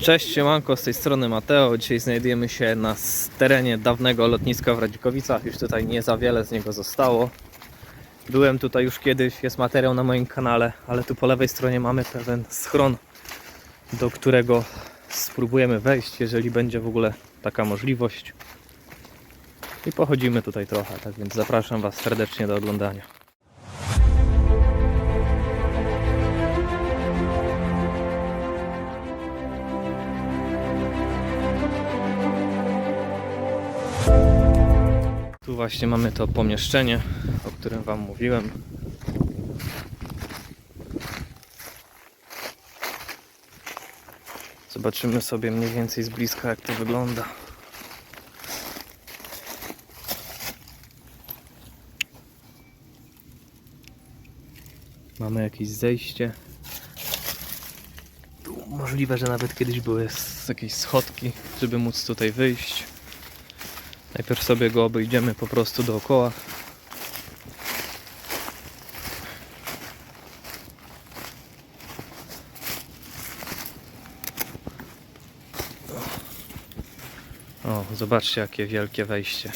Cześć, siemanko, z tej strony Mateo. Dzisiaj znajdujemy się na terenie dawnego lotniska w Radzikowicach. Już tutaj nie za wiele z niego zostało. Byłem tutaj już kiedyś, jest materiał na moim kanale, ale tu po lewej stronie mamy pewien schron, do którego spróbujemy wejść, jeżeli będzie w ogóle taka możliwość. I pochodzimy tutaj trochę, tak więc zapraszam Was serdecznie do oglądania. Właśnie mamy to pomieszczenie, o którym Wam mówiłem. Zobaczymy sobie mniej więcej z bliska, jak to wygląda. Mamy jakieś zejście. Możliwe, że nawet kiedyś były jakieś schodki, żeby móc tutaj wyjść. Najpierw sobie go obejdziemy po prostu dookoła. O, zobaczcie jakie wielkie wejście.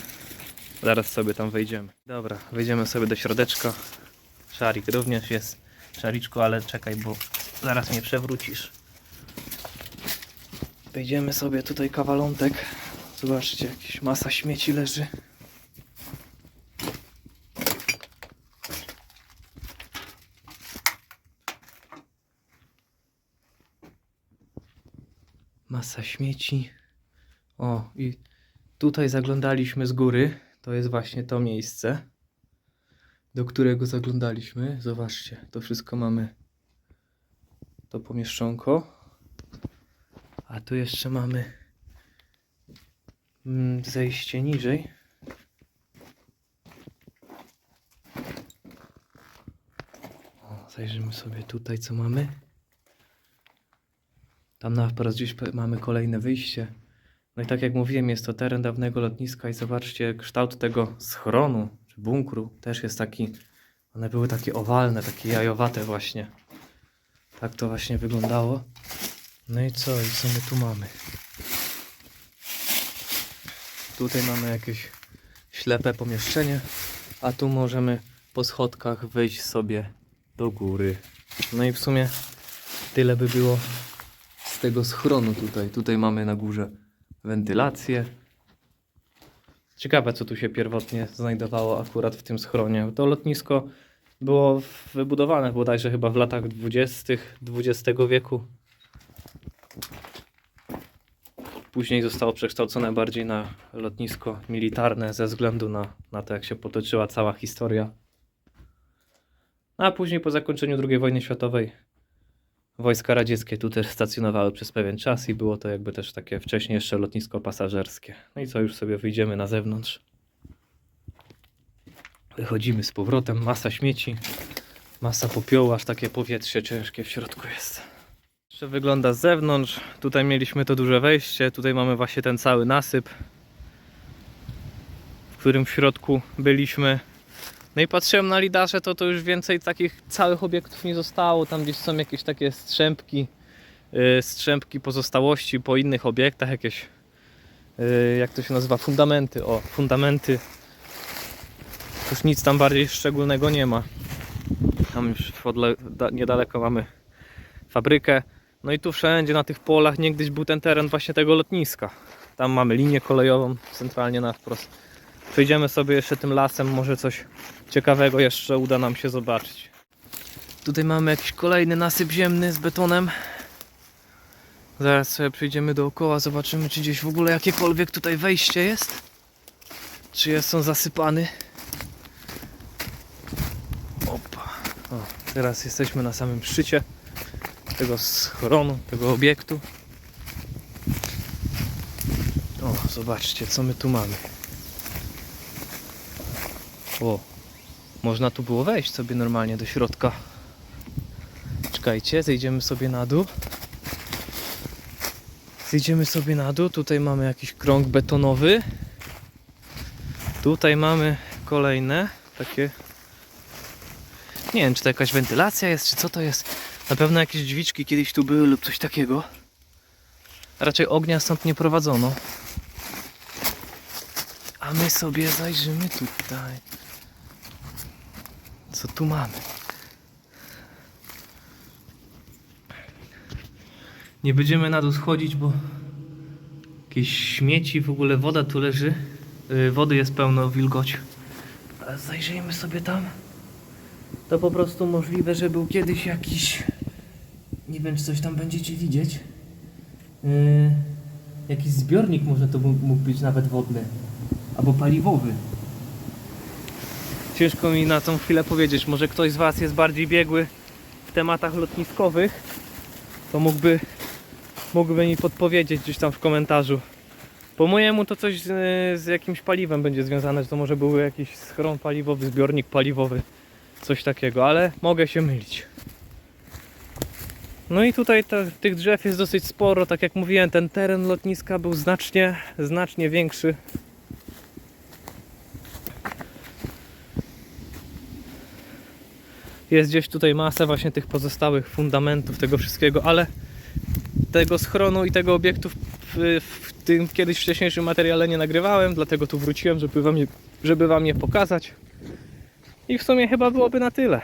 Zaraz sobie tam wejdziemy. Dobra, wejdziemy sobie do środeczka. Szarik również jest. Szariczku, ale czekaj, bo zaraz mnie przewrócisz. Wejdziemy sobie tutaj kawalątek. Zobaczcie, jakaś masa śmieci leży. Masa śmieci. O, i tutaj zaglądaliśmy z góry. To jest właśnie to miejsce, do którego zaglądaliśmy. Zobaczcie, to wszystko mamy. To pomieszczonko. A tu jeszcze mamy zejście niżej. O, zajrzymy sobie tutaj, co mamy. Tam na wprost gdzieś mamy kolejne wyjście. No i tak jak mówiłem, jest to teren dawnego lotniska i zobaczcie, kształt tego schronu, czy bunkru też jest taki, one były takie owalne, takie jajowate właśnie. Tak to właśnie wyglądało. No i co, i co my tu mamy? Tutaj mamy jakieś ślepe pomieszczenie, a tu możemy po schodkach wejść sobie do góry. No i w sumie tyle by było z tego schronu tutaj. Tutaj mamy na górze wentylację. Ciekawe, co tu się pierwotnie znajdowało akurat w tym schronie. To lotnisko było wybudowane bodajże chyba w latach 20. XX wieku. Później zostało przekształcone bardziej na lotnisko militarne ze względu na, na to, jak się potoczyła cała historia. A później po zakończeniu II wojny światowej wojska radzieckie tu też stacjonowały przez pewien czas i było to jakby też takie wcześniej jeszcze lotnisko pasażerskie. No i co, już sobie wyjdziemy na zewnątrz. Wychodzimy z powrotem, masa śmieci, masa popiołu, aż takie powietrze ciężkie w środku jest. Jeszcze wygląda z zewnątrz. Tutaj mieliśmy to duże wejście. Tutaj mamy właśnie ten cały nasyp, w którym w środku byliśmy. No i patrzyłem na lidarze, to to już więcej takich całych obiektów nie zostało. Tam gdzieś są jakieś takie strzępki, yy, strzępki pozostałości po innych obiektach, jakieś, yy, jak to się nazywa, fundamenty. O, fundamenty. Już nic tam bardziej szczególnego nie ma. Tam już niedaleko mamy fabrykę. No i tu wszędzie na tych polach niegdyś był ten teren właśnie tego lotniska. Tam mamy linię kolejową centralnie na wprost. Przejdziemy sobie jeszcze tym lasem, może coś ciekawego jeszcze uda nam się zobaczyć. Tutaj mamy jakiś kolejny nasyp ziemny z betonem. Zaraz sobie przejdziemy dookoła, zobaczymy czy gdzieś w ogóle jakiekolwiek tutaj wejście jest. Czy jest on zasypany. Opa. O, teraz jesteśmy na samym szczycie tego schronu, tego obiektu. O, zobaczcie, co my tu mamy. O, można tu było wejść sobie normalnie do środka. Czekajcie, zejdziemy sobie na dół. Zejdziemy sobie na dół. Tutaj mamy jakiś krąg betonowy. Tutaj mamy kolejne takie. Nie wiem, czy to jakaś wentylacja jest, czy co to jest. Na pewno jakieś drzwiczki kiedyś tu były lub coś takiego. Raczej ognia stąd nie prowadzono. A my sobie zajrzymy tutaj. Co tu mamy? Nie będziemy na dół schodzić, bo jakieś śmieci, w ogóle woda tu leży. Yy, Wody jest pełno, wilgoć. Ale zajrzyjmy sobie tam. To po prostu możliwe, że był kiedyś jakiś. Nie wiem, czy coś tam będziecie widzieć. Yy, jakiś zbiornik może to mógł być nawet wodny. Albo paliwowy. Ciężko mi na tą chwilę powiedzieć. Może ktoś z Was jest bardziej biegły w tematach lotniskowych, to mógłby, mógłby mi podpowiedzieć gdzieś tam w komentarzu. Po mojemu to coś z, z jakimś paliwem będzie związane, że to może był jakiś schron paliwowy, zbiornik paliwowy, coś takiego, ale mogę się mylić. No i tutaj te, tych drzew jest dosyć sporo, tak jak mówiłem, ten teren lotniska był znacznie, znacznie większy. Jest gdzieś tutaj masę właśnie tych pozostałych fundamentów, tego wszystkiego, ale tego schronu i tego obiektu w, w, w tym kiedyś wcześniejszym materiale nie nagrywałem, dlatego tu wróciłem, żeby wam, je, żeby wam je pokazać. I w sumie chyba byłoby na tyle.